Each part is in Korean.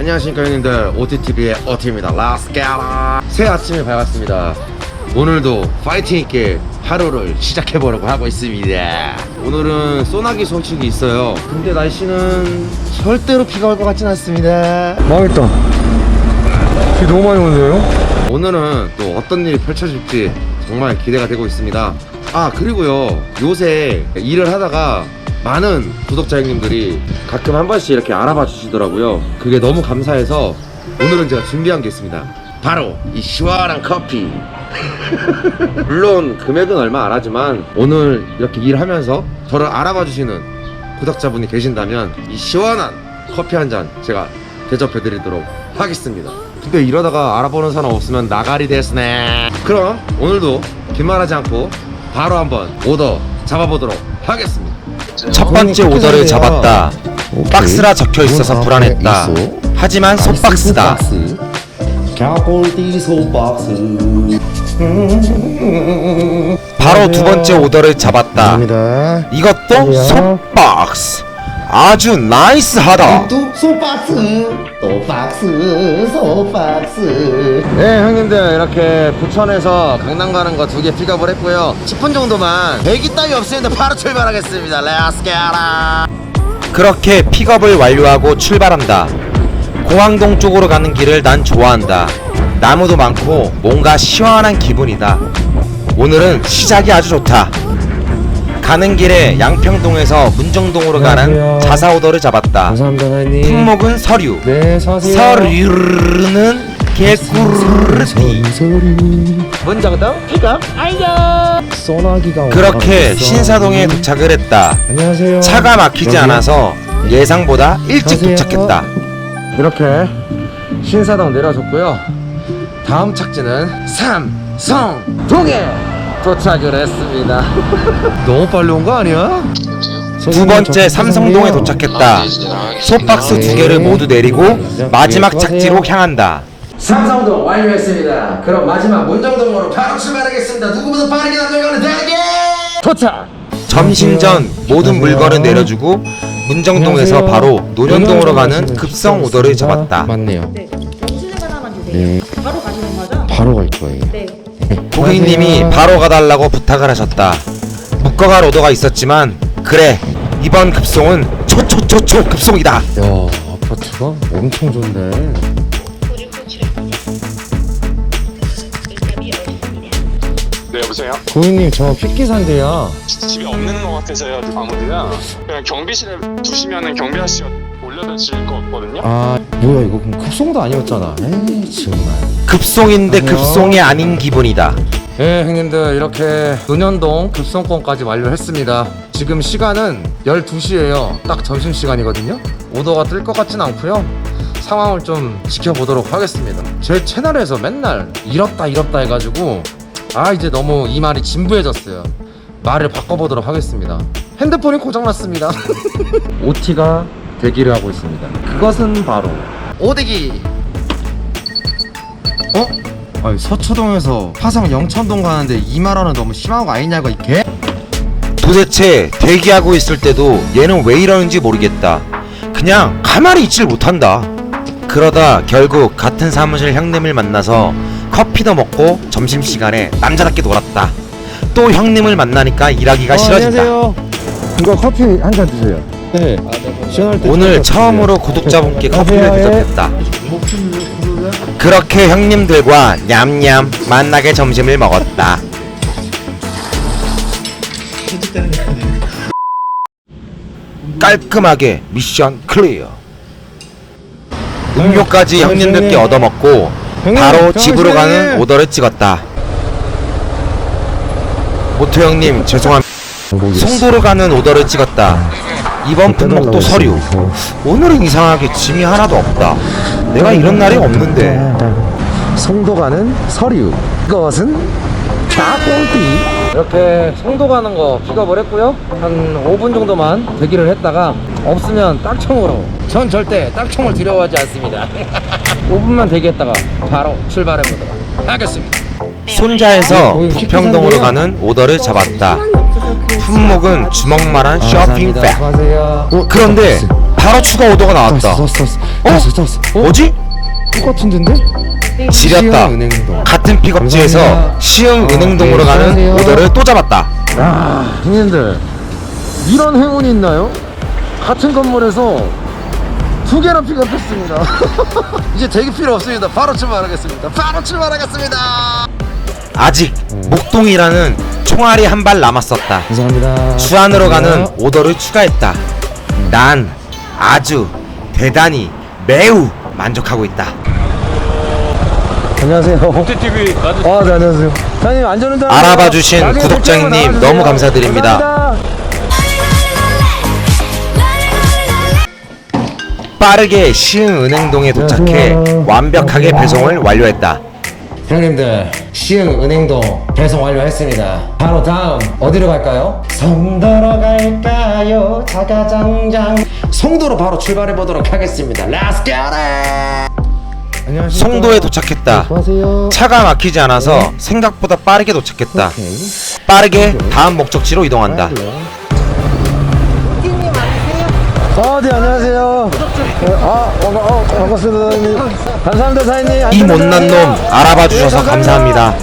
안녕하십니까 형님들. OTTV의 오티입니다. 라스카라 새 아침이 밝았습니다. 오늘도 파이팅 있게 하루를 시작해보려고 하고 있습니다. 오늘은 소나기 소식이 있어요. 근데 날씨는 절대로 비가 올 것 같진 않습니다. 망했다. 비 너무 많이 오는데요? 오늘은 또 어떤 일이 펼쳐질지 정말 기대가 되고 있습니다. 아 그리고요. 요새 일을 하다가 많은 구독자 형님들이 가끔 한 번씩 이렇게 알아봐 주시더라고요. 그게 너무 감사해서 오늘은 제가 준비한 게 있습니다. 바로 이 시원한 커피. 물론 금액은 얼마 안 하지만 오늘 이렇게 일하면서 저를 알아봐 주시는 구독자분이 계신다면 이 시원한 커피 한 잔 제가 대접해 드리도록 하겠습니다. 근데 이러다가 알아보는 사람 없으면 나가리 됐네. 그럼 오늘도 빈말하지 않고 바로 한번 오더 잡아보도록 하겠습니다. 첫 번째 오더를 잡았다. 박스라 적혀 있어서 불안했다. 하지만 소박스. 바로 두 번째 오더를 잡았다. 이것도 솥박스. 아주 나이스하다. 또 소박스. 또 박스. 소박스. 네 형님들 이렇게 부천에서 강남 가는 거 두 개 픽업을 했고요. 10분 정도만 대기 따위 없으는데 바로 출발하겠습니다. Let's get it. 그렇게 픽업을 완료하고 출발한다. 공항동 쪽으로 가는 길을 난 좋아한다. 나무도 많고 뭔가 시원한 기분이다. 오늘은 시작이 아주 좋다. 가는 길에 양평동에서 문정동으로 가는 안녕하세요. 자사 오더를 잡았다. 감사합니다, 사장님. 품목은 서류. 네. 서류는. 소리. 문정동 픽업. 소나기가 그렇게 신사동에 도착을 했다. 안녕하세요. 차가 막히지 여기요? 않아서 예상보다 일찍 가세요. 도착했다. 이렇게 신사동 내려줬고요. 다음 착지는 삼성동에 도착을 했습니다. 너무 빨리 온 거 아니야? 두 번째 삼성동에 도착했다. 솥박스 두 개를 모두 내리고 마지막 착지로 향한다. 삼성동 완료했습니다. 그럼 마지막 문정동으로 바로 출발하겠습니다. 누구보다 빠르게 남들가는 대게 도착. 점심 전 모든 물건을 내려주고 문정동에서. 바로 논현동으로 가는 급성 오더를. 잡았다. 맞네요. 네. 점심에 하나만 주세요. 네. 바로 가시는 거죠? 바로 갈 거예요. 네. 고객님이 바로 가달라고 부탁을 하셨다. 묶어갈 오더가 있었지만 그래 이번 급송은 초초초초 급송이다. 야, 아파트가 엄청 좋은데. 네 여보세요? 고객님, 저 픽기사인데요. 집에 없는 것 같아서요 아무도요 그냥 경비실에 두시면은 경비 아저씨가 올려드릴 거 없거든요 아, 뭐야 이거 그럼 급송도 아니었잖아. 에이, 정말. 급송인데 안녕. 급송이 아닌 기분이다. 네, 형님들 이렇게 논현동 급성권까지 완료했습니다. 지금 시간은 12시예요. 딱 점심 시간이거든요. 오더가 뜰 것 같진 않고요. 상황을 좀 지켜보도록 하겠습니다. 제 채널에서 맨날 잃었다 잃었다 해가지고 아 이제 너무 이 말이 진부해졌어요. 말을 바꿔보도록 하겠습니다. 핸드폰이 고장났습니다. OT가 대기를 하고 있습니다. 그것은 바로 오대기. 어? 아니 서초동에서 화성 영천동 가는데 2만 원은 너무 심한 거 아니냐고 이 개? 도대체 대기하고 있을 때도 얘는 왜 이러는지 모르겠다. 그냥 가만히 있질 못한다. 그러다 결국 같은 사무실 형님을 만나서 커피도 먹고 점심시간에 남자답게 놀았다. 또 형님을 만나니까 일하기가 싫어진다. 안녕하세요. 이거 커피 한 잔 드세요. 네. 시원할 때 오늘 좀 처음으로. 구독자분께 네. 커피를 대접했다. 그렇게 형님들과 냠냠 만나게 점심을 먹었다. 깔끔하게 미션 클리어. 음료까지 형님, 형님들께 형님. 얻어먹고 바로 집으로 가는. 오더를 찍었다. 모토 형님 죄송합니다. 송도로 가는 오더를 찍었다. 이번 품목도 서류. 오늘은 이상하게 짐이 하나도 없다. 내가 이런 날이 없는데. 송도 가는 서류. 이것은 자골띠. 이렇게 송도 가는 거 픽업을 했고요. 한 5분 정도만 대기를 했다가 없으면 딱총으로. 전 절대 딱총을 두려워하지 않습니다. 5분만 대기했다가 바로 출발해 보도록 하겠습니다. 손자에서 부평동으로? 가는 오더를 잡았다. 품목은 주먹만한 쇼핑백. 수고하세요. 어, 그런데 바로 추가 오더가 나왔다. 어? 어? 뭐지? 똑같은 데인데? 지렸다. 같은 픽업지에서. 시흥은행동으로 아, 네, 가는. 오더를 또 잡았다. 아, 형님들 이런 행운이 있나요? 같은 건물에서 두 개나 픽업했습니다. 이제 대기 필요 없습니다. 바로 출발하겠습니다. 바로 출발하겠습니다. 아직 목동이라는 총알이 한 발 남았었다. 감사합니다. 수안으로 가는 오더를 추가했다. 난 아주 대단히 매우 만족하고 있다. 안녕하세요. 옥태TV 아, 네, 안녕하세요. 사장님 안전운전 알아봐 주신 구독자님 너무 감사드립니다. 감사합니다. 빠르게 시흥은행동에 도착해 안녕하세요. 완벽하게 배송을 완료했다. 형님들 시흥 은행동 배송 완료했습니다 바로 다음 어디로 갈까요? 송도로 갈까요? 자가장장 송도로 바로 출발해 보도록 하겠습니다 Let's get it! 안녕하십니까 송도에 도착했다. 수고하세요 차가 막히지 않아서 생각보다 빠르게 도착했다. 오케이 빠르게 다음 목적지로 이동한다. 아, 네, 안녕하세요. 네, 아, 어, 어, 반갑습니다, 사장님. 감사합니다, 사장님. 이 못난 놈 알아봐 주셔서 감사합니다.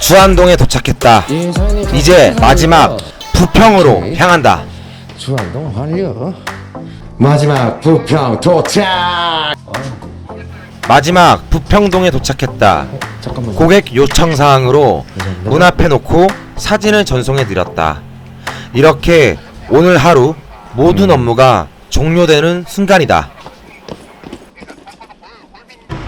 주안동에 도착했다. 예, 사장님. 이제 마지막 부평으로. 향한다. 주안동 완료. 마지막 부평 도착. 마지막 부평동에 도착했다. 잠깐만. 고객 요청 사항으로 문 앞에 놓고 사진을 전송해 드렸다. 이렇게 오늘 하루 모든 업무가 종료되는 순간이다.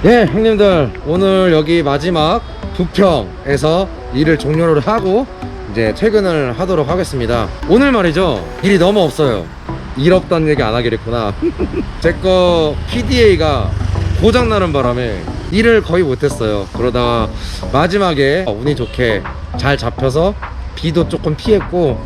예, 형님들 오늘 여기 마지막 부평에서 일을 종료를 하고 이제 퇴근을 하도록 하겠습니다. 오늘 말이죠 일이 너무 없어요. 일 없다는 얘기 안 하기랬구나. 제 거 PDA가 고장 나는 바람에 일을 거의 못했어요. 그러다가 마지막에 운이 좋게 잘 잡혀서 비도 조금 피했고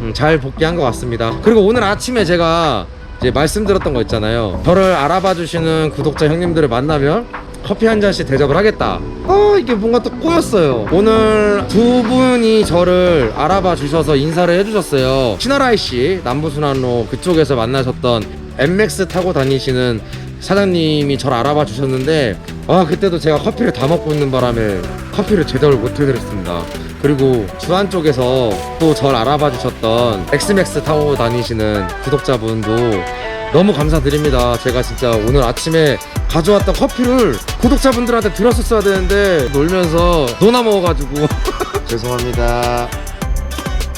음, 잘 복귀한 것 같습니다. 그리고 오늘 아침에 제가 이제 말씀드렸던 거 있잖아요. 저를 알아봐 주시는 구독자 형님들을 만나면 커피 한 잔씩 대접을 하겠다. 아 이게 뭔가 또 꼬였어요. 오늘 두 분이 저를 알아봐 주셔서 인사를 해주셨어요. 신하라이 씨 남부순환로 그쪽에서 만나셨던 MX 타고 다니시는 사장님이 저를 알아봐 주셨는데 아 그때도 제가 커피를 다 먹고 있는 바람에 커피를 제대로 못 해드렸습니다. 그리고 주안 쪽에서 또 저를 알아봐 주셨던 엑스맥스 타고 다니시는 구독자분도 너무 감사드립니다. 제가 진짜 오늘 아침에 가져왔던 커피를 구독자분들한테 드렸었어야 되는데 놀면서 노나 먹어가지고 죄송합니다.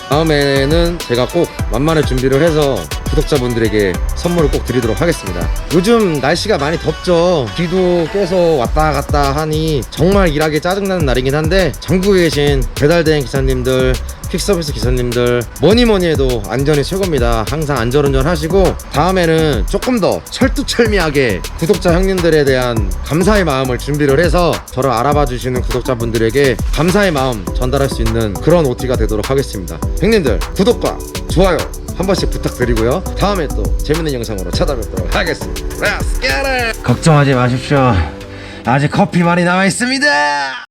다음에는 제가 꼭 만만의 준비를 해서 구독자분들에게 선물을 꼭 드리도록 하겠습니다. 요즘 날씨가 많이 덥죠. 비도 계속 왔다 갔다 하니 정말 일하기 짜증나는 날이긴 한데 전국에 계신 배달대행 기사님들, 퀵서비스 기사님들 뭐니 뭐니 해도 안전이 최고입니다. 항상 안전운전 하시고 다음에는 조금 더 철두철미하게 구독자 형님들에 대한 감사의 마음을 준비를 해서 저를 알아봐 주시는 구독자분들에게 감사의 마음 전달할 수 있는 그런 OT가 되도록 하겠습니다. 형님들 구독과 좋아요 한 번씩 부탁드리고요. 다음에 또 재밌는 영상으로 찾아뵙도록 하겠습니다. Let's get it! 걱정하지 마십시오. 아직 커피 많이 남아 있습니다.